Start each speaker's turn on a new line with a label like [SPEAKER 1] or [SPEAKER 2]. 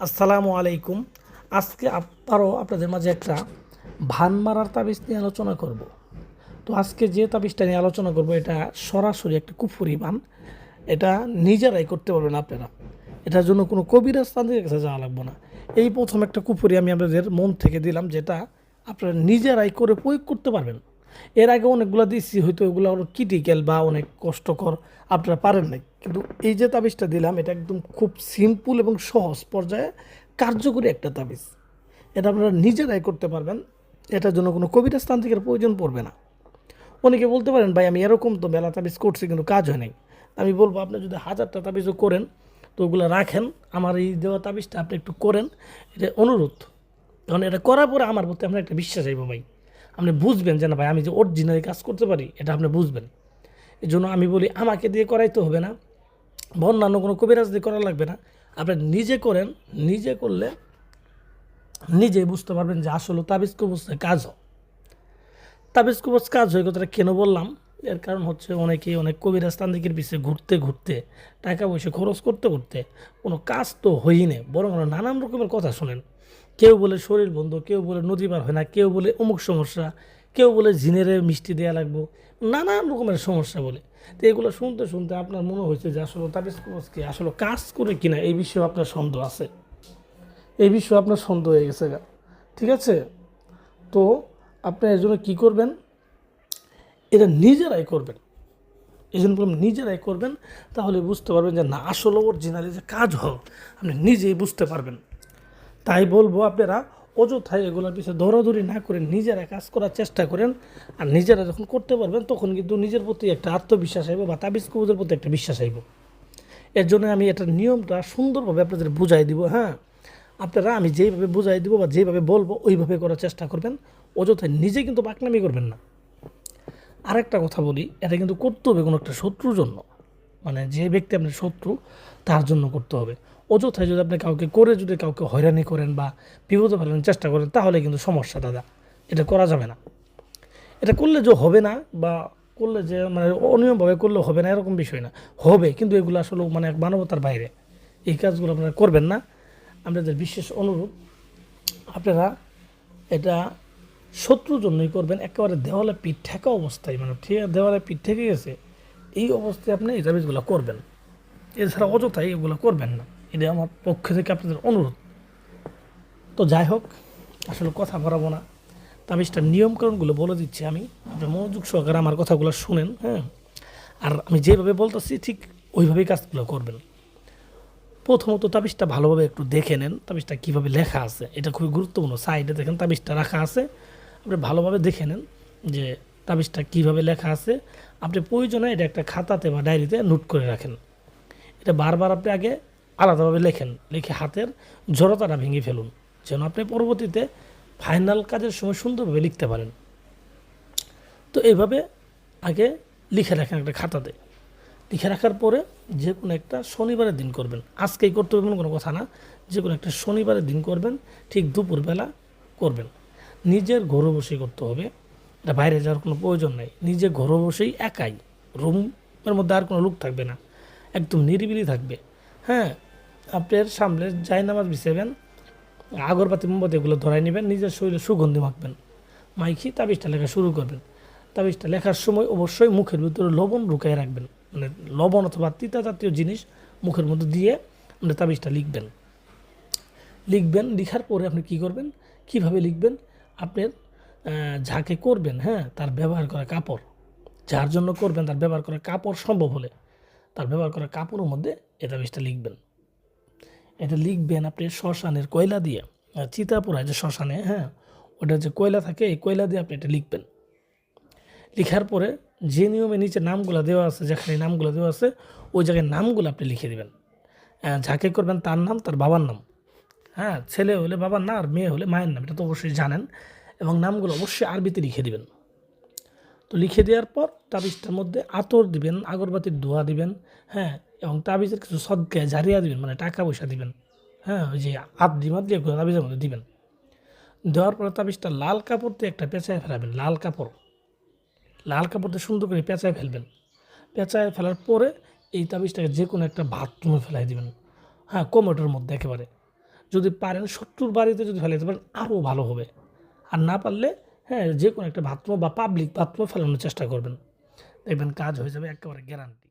[SPEAKER 1] আসসালামু আলাইকুম। আজকে আবারও আপনাদের মাঝে একটা ভান মারার তাবিজ নিয়ে আলোচনা করব। তো আজকে যে তাবিজটা নিয়ে আলোচনা করব, এটা সরাসরি একটা কুফুরি বান এটা নিজেরাই করতে পারবেন আপনারা। এটার জন্য কোনো কবিরাজ তান্ত্রিকের কাছে যাওয়া লাগবে না। এই প্রথম একটা কুফুরি আমি আপনাদের মন থেকে দিলাম, যেটা আপনারা নিজেরাই করে প্রয়োগ করতে পারবেন। এর আগে অনেকগুলো দিচ্ছি হয়তো ওগুলো আরও ক্রিটিক্যাল বা অনেক কষ্টকর, আপনারা পারেন নাই। কিন্তু এই যে তাবিজটা দিলাম, এটা একদম খুব সিম্পল এবং সহজ পর্যায়ে কার্যকরী একটা তাবিজ। এটা আপনারা নিজেরাই করতে পারবেন, এটার জন্য কোনো কবিরাজ তান্ত্রিকের প্রয়োজন পড়বে না। অনেকে বলতে পারেন, ভাই, আমি এরকম তো মেলা তাবিজ করছি, কিন্তু কাজ হয় নাই। আমি বলব, আপনি যদি হাজারটা তাবিজও করেন, তো ওগুলো রাখেন। আমার এই দেওয়া তাবিজটা আপনি একটু করেন। এটা অনুরোধ। কারণ এটা করার পরে আমার প্রতি আপনার একটা বিশ্বাস আইব, ভাই। আপনি বুঝবেন যে না ভাই, আমি যে অরিজিনালি কাজ করতে পারি, এটা আপনি বুঝবেন। এই জন্য আমি বলি, আমাকে দিয়ে করাইতে হবে না। বা অন্যান্য কোনো কবিরাজ দিয়ে করা লাগবে না। আপনি নিজে করেন, নিজে করলে নিজে বুঝতে পারবেন যে আসলে তাবিজ কবুজে কাজ হয়। তাবিজ কবজ কাজ হয় কথাটা কেন বললাম? এর কারণ হচ্ছে অনেকে, অনেক কবিরাজ তান্ত্রিকের পিছিয়ে ঘুরতে ঘুরতে, টাকা পয়সা খরচ করতে করতে কোনো কাজ তো হয়ই না বরং নানান রকমের কথা শোনেন। কেউ বলে শরীর বন্ধ, কেউ বলে নদী পার হয় না, কেউ বলে অমুক সমস্যা, কেউ বলে জিনেরে মিষ্টি দেওয়া লাগবো, নানান রকমের সমস্যা বলে। তো এগুলো শুনতে শুনতে আপনার মনে হয়েছে যে আসলে কবজ কি, আসলে কাজ করে কিনা, এই বিষয়ে আপনার সন্দেহ আছে? এই বিষয়ে আপনার সন্দেহ হয়ে গেছে গা। ঠিক আছে? তো আপনি এর জন্য কী করবেন? এটা নিজেরাই করবেন। এই জন্য বললাম নিজেরাই করবেন, তাহলে বুঝতে পারবেন যে না, আসলে অরিজিনালি যে কাজ হোক আপনি নিজেই বুঝতে পারবেন। তাই বলব আপনারা অযথায় এগুলোর পিছিয়ে দৌড়াদৌড়ি না করে নিজেরা কাজ করার চেষ্টা করেন। আর নিজেরা যখন করতে পারবেন, তখন কিন্তু নিজের প্রতি একটা আত্মবিশ্বাস আইব বা তাবিজ কবুদের প্রতি একটা বিশ্বাস আইব এর জন্য আমি এটার নিয়মটা সুন্দরভাবে আপনাদের বুঝাই দিব হ্যাঁ? আপনারা আমি যেইভাবে বুঝাই দিব বা যেইভাবে বলব, ওইভাবে করার চেষ্টা করবেন। অযথায় নিজে কিন্তু বাকনামি করবেন না। আরেকটা কথা বলি, এটা কিন্তু করতে হবে কোনো একটা শত্রুর জন্য। মানে যে ব্যক্তি আপনার শত্রু, তার জন্য করতে হবে। অযথায় যদি আপনি কাউকে করে যদি কাউকে হয়রানি করেন বা বিপদে ফেলানোর চেষ্টা করেন, তাহলে কিন্তু সমস্যা দাদা। এটা করা যাবে না। এটা করলে যে হবে না বা করলে যে মানে অনিয়মভাবে করলে হবে না, এরকম বিষয় না। হবে, কিন্তু এগুলো আসলে মানে এক মানবতার বাইরে। এই কাজগুলো আপনারা করবেন না। আপনাদের বিশেষ অনুরোধ, আপনারা এটা শত্রুর জন্যই করবেন। একেবারে দেওয়ালে পিঠ ঠেকা অবস্থায় মানে ঠিক দেওয়ালে পিঠ ঠেকে গেছে, এই অবস্থায় আপনি এই তাবিজগুলো করবেন। এছাড়া অযথাই এগুলো করবেন না। এটা আমার পক্ষ থেকে আপনাদের অনুরোধ। তো যাই হোক, আসলে কথা বাড়াবো না। তাবিজটার নিয়মকানুনগুলো বলে দিচ্ছি আমি। আপনি মনোযোগ সহকারে আমার কথাগুলো শুনেন হ্যাঁ? আর আমি যেভাবে বলতেছি, ঠিক ওইভাবেই কাজগুলো করবেন। প্রথমত তাবিজটা ভালোভাবে একটু দেখে নেন, তাবিজটা কীভাবে লেখা আছে। এটা খুবই গুরুত্বপূর্ণ। সাইডে দেখেন তাবিজটা রাখা আছে। আপনি ভালোভাবে দেখে নেন যে তাবিজটা কীভাবে লেখা আছে। আপনি প্রয়োজনে এটা একটা খাতাতে বা ডায়েরিতে নোট করে রাখেন। এটা বারবার আপনি আগে আলাদাভাবে লেখেন, লিখে হাতের জড়তাটা ভেঙে ফেলুন, যেন আপনি পরবর্তীতে ফাইনাল কাজের সময় সুন্দরভাবে লিখতে পারেন। তো এইভাবে আগে লিখে রাখেন একটা খাতাতে। লিখে রাখার পরে যে কোনো একটা শনিবারের দিন করবেন। আজকেই করতে হবে কোনো কথা না, যে কোনো একটা শনিবারের দিন করবেন, ঠিক দুপুরবেলা করবেন। নিজের ঘরে বসেই করতে হবে, এটা বাইরে যাওয়ার কোনো প্রয়োজন নেই। নিজে ঘরে বসেই একাই, রুমের মধ্যে আর কোনো লোক থাকবে না, একদম নিরিবিলি থাকবে। হ্যাঁ আপনার সামনে যাই নামাজ বিছাবেন আগরবাতি মোমবাতি এগুলো ধরাই নেবেন, নিজের শরীরে সুগন্ধি মাখবেন। মাইকি তাবিজটা লেখা শুরু করবেন। তাবিজটা লেখার সময় অবশ্যই মুখের ভিতরে লবণ ঢুকাই রাখবেন। মানে লবণ অথবা তিতা জাতীয় জিনিস মুখের মধ্যে দিয়ে আপনি তাবিজটা লিখবেন। লিখবেন, লিখার পরে আপনি কি করবেন? কীভাবে লিখবেন? আপনার যাকে করবেন হ্যাঁ তার ব্যবহার করা কাপড়। যার জন্য করবেন, তার ব্যবহার করা কাপড় সম্ভব হলে। তার ব্যবহার করা কাপড়ের মধ্যে এই তাবিজটা লিখবেন। এটা লিখবেন আপনি শ্মশানের কয়লা দিয়ে চিতাপুরায় যে শ্মশানে হ্যাঁ? ওটা যে কয়লা থাকে এই কয়লা দিয়ে আপনি এটা লিখবেন। লিখার পরে যে নিয়মে নিচে নামগুলো দেওয়া আছে যেখানে নামগুলো দেওয়া আছে ওই জায়গায় নামগুলো আপনি লিখে দেবেন। আহ, যাকে করবেন তার নাম তার বাবার নাম। হ্যাঁ ছেলে হলে বাবার না আর মেয়ে হলে মায়ের নাম এটা তো অবশ্যই জানেন। এবং নামগুলো অবশ্যই আরবিতে লিখে দিবেন। তো লিখে দেওয়ার পর তাবিজটার মধ্যে আতর দিবেন আগরবাতির ধোয়া দিবেন হ্যাঁ? এবং তাবিজের কিছু সদকায় জারিয়া দিবেন মানে টাকা পয়সা দিবেন। হ্যাঁ ওই যে মাদ্রি এগুলো তাবিজের মধ্যে দিবেন। দেওয়ার পরে তাবিজটা লাল কাপড় দিয়ে একটা পেঁচায় ফেলাবেন, লাল কাপড়। লাল কাপড় দিয়ে সুন্দর করে পেঁচায় ফেলবেন। পেঁচায় ফেলার পরে এই তাবিজটাকে যে কোনো একটা বাথরুমে ফেলাই দিবেন। হ্যাঁ কোমোটের মধ্যে একেবারে। যদি পারেন শত্রুর বাড়িতে যদি ফেলাইতে পারেন আরও ভালো হবে। আর না পারলে হ্যাঁ যে কোনো একটা বাথরুম বা পাবলিক বাথরুমে ফেলানোর চেষ্টা করবেন। দেখবেন কাজ হয়ে যাবে একেবারে গ্যারান্টি